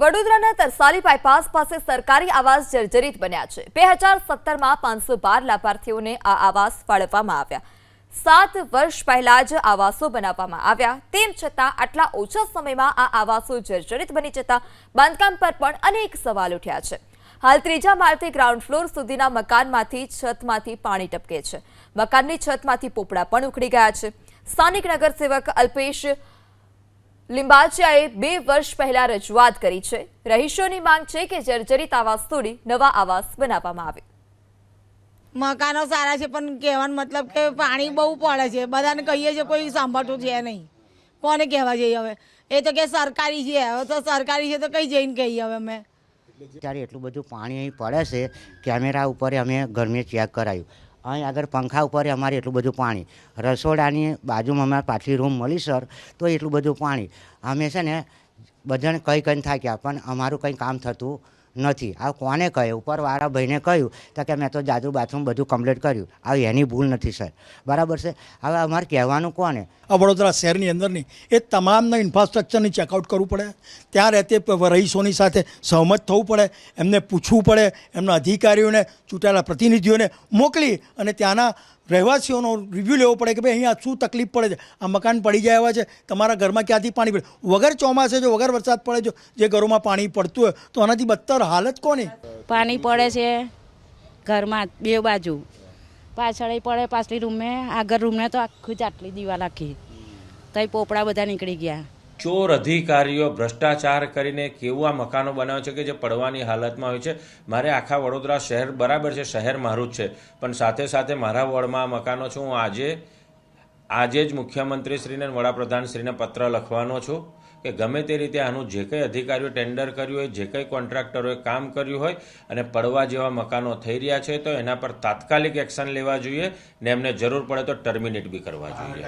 વડોદરાના તરસાલી બાયપાસ પાસે સરકારી આવાસ જર્જરિત બન્યા છે. બે હજાર સત્તરમાં પાંચસો બાર લાભાર્થીઓને આ આવાસ ફાળવવામાં આવ્યા. સાત વર્ષ પહેલા જ આવાસો બનાવવામાં આવ્યા. તેમ છતાં આટલા ઓછા સમયમાં આ આવાસો જર્જરિત બની જતા બાંધકામ પર પણ અનેક સવાલ ઉઠ્યા છે. હાલ ત્રીજા માળથી ગ્રાઉન્ડ ફ્લોર સુધીના મકાનમાંથી છતમાંથી પાણી ટપકે છે. મકાનની છતમાંથી પોપડા પણ ઉખડી ગયા છે. સ્થાનિક નગરસેવક અલ્પેશ લિંબાચિયાએ બે વર્ષ પહેલા રજૂઆત કરી છે. રહીશોની માંગ છે કે જર્જરિત આવાસ તોડી નવા આવાસ બનાવવામાં આવે. મકાનો સારા છે પણ કહેવાનો મતલબ કે પાણી બહુ પડે છે. બધાને કહીએ છીએ કોઈ સાંભળતું છે નહીં. કોને કહેવા જઈએ હવે? એ તો કે સરકારી છે. હવે તો સરકારી છે તો કઈ જઈને કહીએ હવે અમે? ત્યારે એટલું બધું પાણી અહીં પડે છે. કેમેરા ઉપર અમે ઘરમે ચેક કરાયું. અહીં આગળ પંખા ઉપર અમારે એટલું બધું પાણી. રસોડાની બાજુમાં અમારે પાછી રૂમ મળી સર તો એટલું બધું પાણી. અમે છે ને બધાને કંઈ કંઈ થાક્યા, પણ અમારું કંઈ કામ થતું નથી. આ કોને કહે? ઉપરવાળા ભાઈને કહ્યું, તો કે મેં તો જાદુ બાથરૂમ બધું કમ્પ્લીટ કર્યું. આ એની ભૂલ નથી સર બરાબર છે? હવે અમારે કહેવાનું કોને? આ વડોદરા શહેરની અંદરની એ તમામના ઇન્ફ્રાસ્ટ્રક્ચરની ચેકઆઉટ કરવું પડે. ત્યાં રહેતે રહીશોની સાથે સહમત થવું પડે, એમને પૂછવું પડે, એમના અધિકારીઓને, ચૂંટાયેલા પ્રતિનિધિઓને મોકલી અને ત્યાંના રહેવાસીઓનો રિવ્યૂ લેવો પડે કે ભાઈ અહીંયા શું તકલીફ પડે છે? આ મકાન પડી જાય એવા છે, તમારા ઘરમાં ક્યાંથી પાણી પડે? વગર ચોમાસે જો, વગર વરસાદ પડે જો, જે ઘરોમાં પાણી પડતું હોય, તો આનાથી બદતર હાલત કોની? પાણી પડે છે ઘરમાં, બે બાજુ. પાછળ પડે પાછલી રૂમે, આગળ રૂમને તો આખું જ આટલી દીવા આખી તઈ પોપડા બધા નીકળી ગયા. ચોર અધિકારીઓ ભ્રષ્ટાચાર કરીને કેવું મકાનો બનાવે છે કે જે પડવાની હાલતમાં હોય છે? મારે આખા વડોદરા શહેર બરાબર છે, શહેર મારું જ છે. પણ સાથે સાથે મારા વોર્ડમાં મકાનો છું. હું આજે આજે જ મુખ્યમંત્રીશ્રીને વડાપ્રધાનશ્રીને પત્ર લખવાનો છું કે ગમે તે રીતે આનું જે કંઈ અધિકારીઓ ટેન્ડર કર્યું હોય, જે કંઈ કોન્ટ્રાક્ટરોએ કામ કર્યું હોય અને પડવા જેવા મકાનો થઈ રહ્યા છે, તો એના પર તાત્કાલિક એક્શન લેવા જોઈએ ને એમને જરૂર પડે તો ટર્મિનેટ બી કરવા જોઈએ.